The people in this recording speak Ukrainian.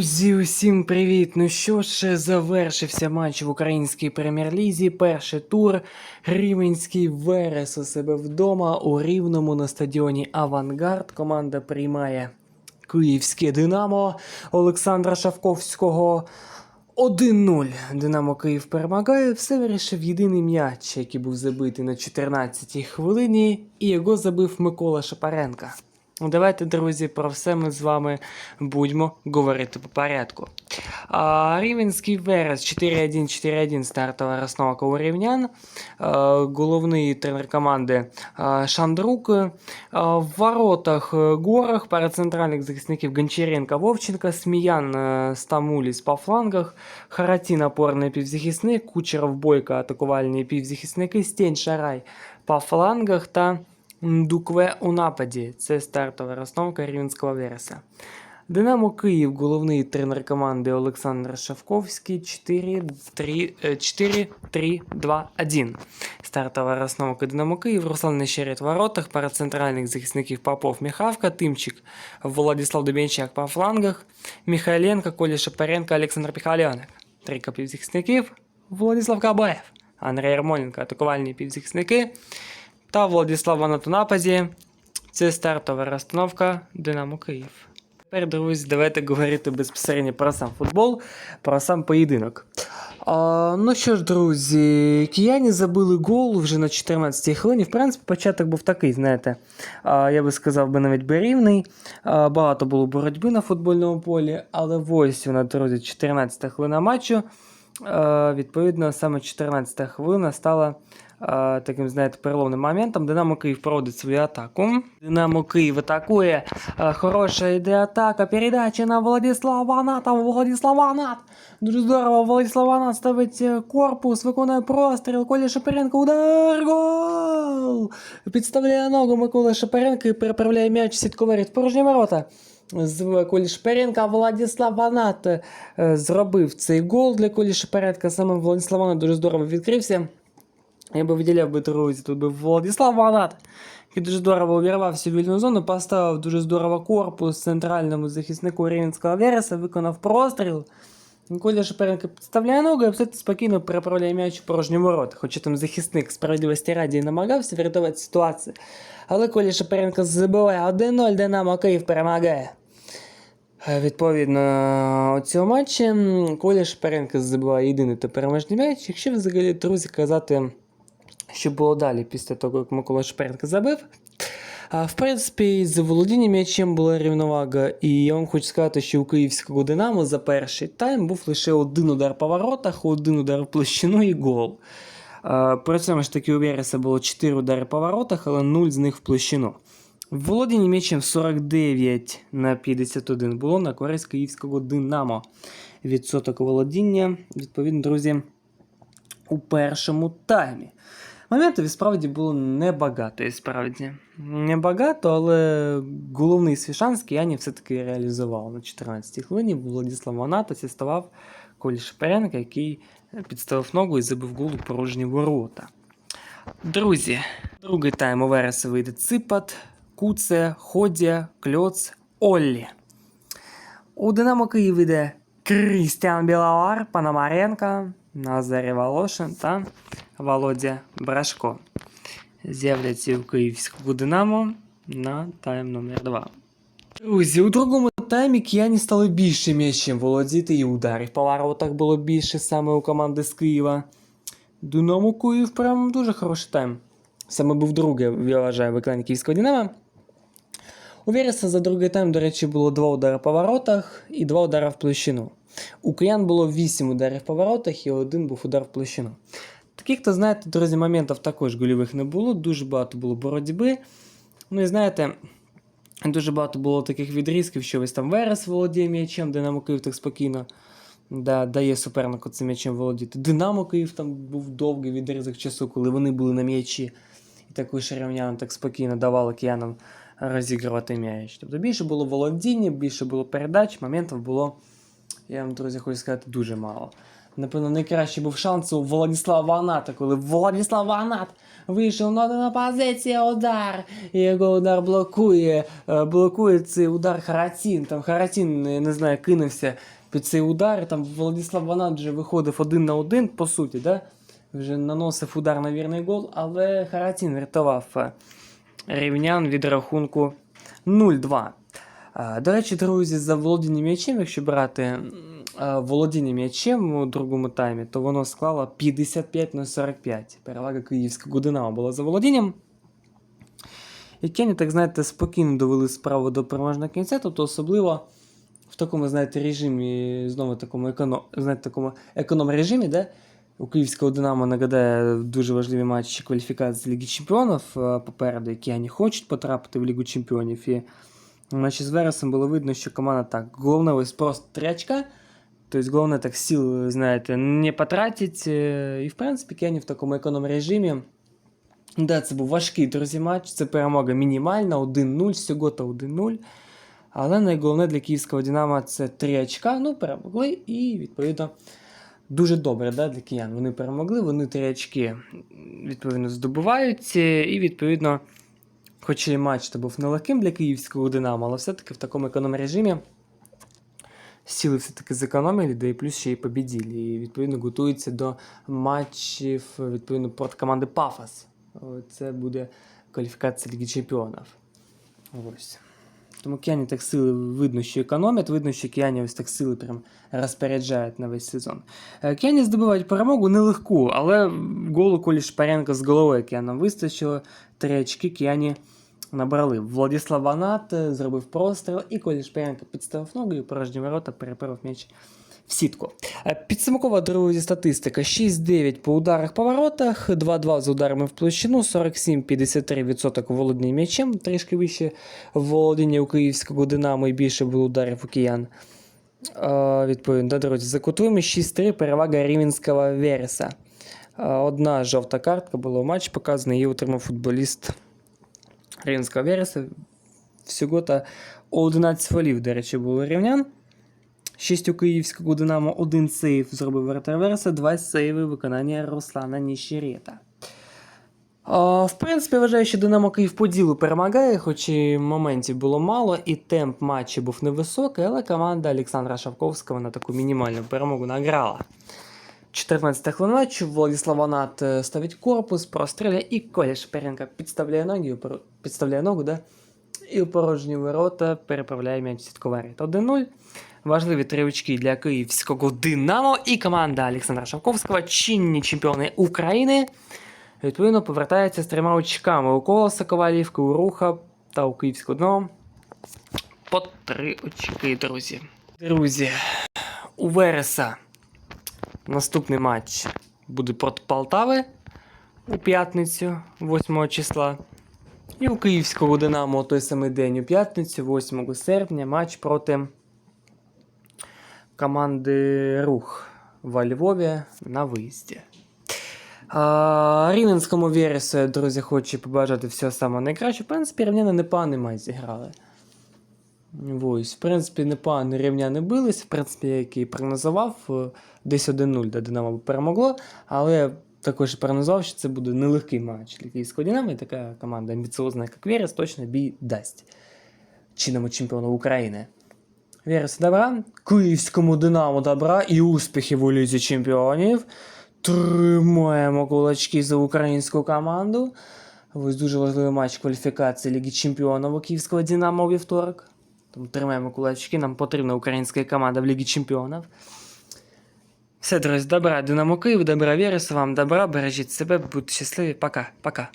Друзі, усім привіт! Ну що ж, завершився матч в українській прем'єр-лізі. Перший тур. Рівенський Верес у себе вдома у Рівному на стадіоні Авангард. Команда приймає Київське Динамо Олександра Шавковського. 1-0. Динамо Київ перемагає. Все вирішив єдиний м'яч, який був забитий на 14-й хвилині, і його забив Микола Шапаренка. Ну, Давайте, друзі, про все ми з вами будемо говорити по порядку. А, Рівенський Верес 4-1, 4-1 стартова розстановка у рівнян. А, головний тренер команди а, Шандрук. А, в воротах е, Горах, пара захисників Гончаренко, Вовченко, Сміян, е, Стамуліс по флангах, Харатін опорний півзахисник, Кучеров Бойко атакувальні півзахисники, Стень Шарай по флангах та Дукве у нападі. Це стартова розстановка Рівненського Вереса. Динамо Київ, головний тренер команди Олександр Шавковський 4-3-2-1. Стартова розстановка Динамо Київ, Руслан Нещерет в воротах, пара центральних захисників Попов Міхавка, Тимчик, Владислав Дубенчак по флангах, Михайленко, Коля Шапаренко, Олександр Піхальоник. Трійка півзахисників, Владислав Кабаєв, Андрій Ярмоленко, атакувальні півзахисники та Владислав Анат у нападі. Це стартова розстановка Динамо Київ. Тепер, друзі, давайте говорити безпосередньо про сам футбол, про сам поєдинок. А, ну що ж, друзі, кияні забили гол вже на 14-й хвилині. В принципі, початок був такий, знаєте, а, я би сказав би навіть берівний. А, багато було боротьби на футбольному полі, але ось вона, друзі, 14 хвилина матчу. А, відповідно, саме 14 хвилина стала таким, знаєте, переломним моментом. Динамо Київ проводить свою атаку. Динамо Київ атакує. Хороша йде атака. Передача на Владислава Аната. Владислав Анат. Дуже здорово. Владислав Анат ставить е, корпус, виконує простріл. Коля Шапаренко. Удар. Гол! Підставляє ногу Микола Шапаренко і переправляє м'яч в сітковері в порожні ворота. З Колі Шперенка Владислав Анат е, зробив цей гол для Колі Шперенка. Саме Владислав Анат дуже здорово відкрився. Я би виділяв би друзі, тут би Владислав Ванат, який дуже здорово увірвався в вільну зону, поставив дуже здорово корпус центральному захиснику Рівенського Вереса, виконав простріл. Коля Шаперенко підставляє ногу і абсолютно спокійно переправляє м'яч в порожні ворота. Хоча там захисник справедливості раді і намагався врятувати ситуацію. Але Коля Шаперенко забиває 1-0, Динамо Київ перемагає. Відповідно, у цьому матчі Коля Шаперенко забиває єдиний та переможний м'яч. Якщо взагалі, друзі, казати що було далі після того, як Микола Шперенко забив. В принципі, з володінням м'ячем була рівновага, і я вам хочу сказати, що у київського Динамо за перший тайм був лише один удар по воротах, один удар в площину і гол. При цьому ж таки у Вереса було 4 удари по воротах, але 0 з них в площину. Володіння м'ячем 49 на 51 було на користь київського Динамо. Відсоток володіння, відповідно, друзі, у першому таймі. Моментів справді було небагато, і справді. Небагато, але головний свій шанс Кияні все-таки реалізував на 14-й хвилині. Владислав Анат асистував Колі Шаперенка, який підставив ногу і забив гол у порожні ворота. Друзі, другий тайм у Вереса вийде Ципат, Куце, Ходя, Кльоц, Оллі. У Динамо Київ йде Крістіан Білавар, Пономаренко, Назарій Волошин та Володя Брашко. З'являться у київського Динамо на тайм номер 2. Друзі, у другому таймі кияні стали більше м'ячем володіти і ударів по воротах було більше саме у команди з Києва. Динамо Київ прям дуже хороший тайм. Саме був другий, я вважаю, виконання київського Динамо. У Вереса за другий тайм, до речі, було два удари по воротах і два удари в площину. У киян було 8 ударів по воротах і один був удар в площину. Таких, то знаєте, друзі, моментів також гольових не було, дуже багато було боротьби. Ну і знаєте, дуже багато було таких відрізків, що ось там Верес володіє м'ячем, Динамо Київ так спокійно да, дає супернику цим м'ячем володіти. Динамо Київ там був довгий відрізок часу, коли вони були на м'ячі. І також рівнян так спокійно давали киянам розігрувати м'яч. Тобто більше було володіння, більше було передач, моментів було, я вам, друзі, хочу сказати, дуже мало. Напевно, найкращий був шанс у Владислава Аната, коли Владислав Анат вийшов на, на позицію удар. І його удар блокує. е, Блокує цей удар Харатін. Там Харатін, не, знаю, кинувся під цей удар. Там Владислав Анат вже виходив один на один, по суті, да? вже наносив удар на вірний гол, але Харатін врятував е, рівнян від рахунку 0-2. Е, До речі, друзі, за володіння м'ячем, якщо брати володіння м'ячем у другому таймі, то воно склало 55 на 45. Перевага київського Динамо була за володінням. І Кені, так знаєте, спокійно довели справу до переможного кінця, тобто особливо в такому, знаєте, режимі, знову такому економ, знаєте, такому економ-режимі, де у київського Динамо нагадає дуже важливі матчі кваліфікації Ліги Чемпіонів е, попереду, які вони хочуть потрапити в Лігу Чемпіонів. І матчі з Вересом було видно, що команда так, головне ось просто три тобто головне так сил, знаєте, не потратить. І в принципі, Кені в такому економ-режимі. Да, це був важкий друзі матч, це перемога мінімальна, 1-0, всього то 1-0. Але найголовне для київського Динамо це 3 очка. Ну, перемогли і, відповідно, дуже добре да, для киян. Вони перемогли, вони 3 очки відповідно здобувають. І, відповідно, хоч і матч то був нелегким для київського Динамо, але все-таки в такому економ-режимі сіли все-таки зекономили, да і плюс ще й побіділи. І відповідно готуються до матчів відповідно проти команди Пафос. Це буде кваліфікація Ліги Чемпіонів. Ось. Тому кияні так сили видно, що економять, видно, що кияні ось так сили прям розпоряджають на весь сезон. Е, Кияні здобувають перемогу нелегку, але голу Колі Шпаренко з головою киянам вистачило. Три очки кияні набрали. Владислав Анат е, зробив простріл, і Колі Шпаренко підставив ногу і порожні ворота переправив м'яч в сітку. Е, Підсумкова, друзі, статистика: 6-9 по ударах по воротах, 2-2 з ударами в площину, 47-53% володіння м'ячем, трішки вище володіння у київського Динамо і більше було ударів у киян. Е, Відповідно, друзі, за кутовими 6-3 перевага рівенського Вереса. Е, Одна жовта картка була у матч показана, її отримав футболіст Рівенського Вереса. Всього та 11 фолів, до речі, було рівнян. 6 у київського Динамо, один сейв зробив вратар Вереса, два сейви виконання Руслана Ніщерета. А, в принципі, вважаю, що Динамо Київ по ділу перемагає, хоч і моментів було мало, і темп матчу був невисокий, але команда Олександра Шавковського на таку мінімальну перемогу награла. 14 хвилин матчу, Владислав Анат е, ставить корпус, простріляє, і Коля Шперенко підставляє ноги, підставляє ногу, да? і у порожні ворота переправляє м'яч сітковарі. 1-0. Важливі три очки для київського Динамо і команда Олександра Шавковського, чинні чемпіони України. Відповідно, повертається з трьома очками у Колоса, Ковалівки, у Руха та у Київського Динамо. По три очки, друзі. Друзі, у Вереса наступний матч буде проти Полтави у п'ятницю, 8 числа. І у Київського Динамо той самий день у п'ятницю, 8 серпня, матч проти команди Рух во Львові на виїзді. Рівненському Вересу, друзі, хочу побажати всього самого найкращого. В принципі, рівняни непоганий матч зіграли. Ось, в принципі, непогано рівняни бились, в принципі, як прогнозував, е, десь 1-0 де Динамо перемогло, але також прогнозував, що це буде нелегкий матч для Динамо, і така команда амбіціозна, як Верес, точно бій дасть чинному чемпіону України. Верес добра, Київському Динамо добра і успіхів у Лізі Чемпіонів. Тримаємо кулачки за українську команду. Ось дуже важливий матч кваліфікації Ліги Чемпіонів у Київського Динамо у вівторок. Тому тримаємо кулачки, нам потрібна українська команда в Лігі Чемпіонів. Все, друзі, добра, Динамо Київ, добра Верес, вам добра, бережіть себе, будьте щасливі, пока, пока.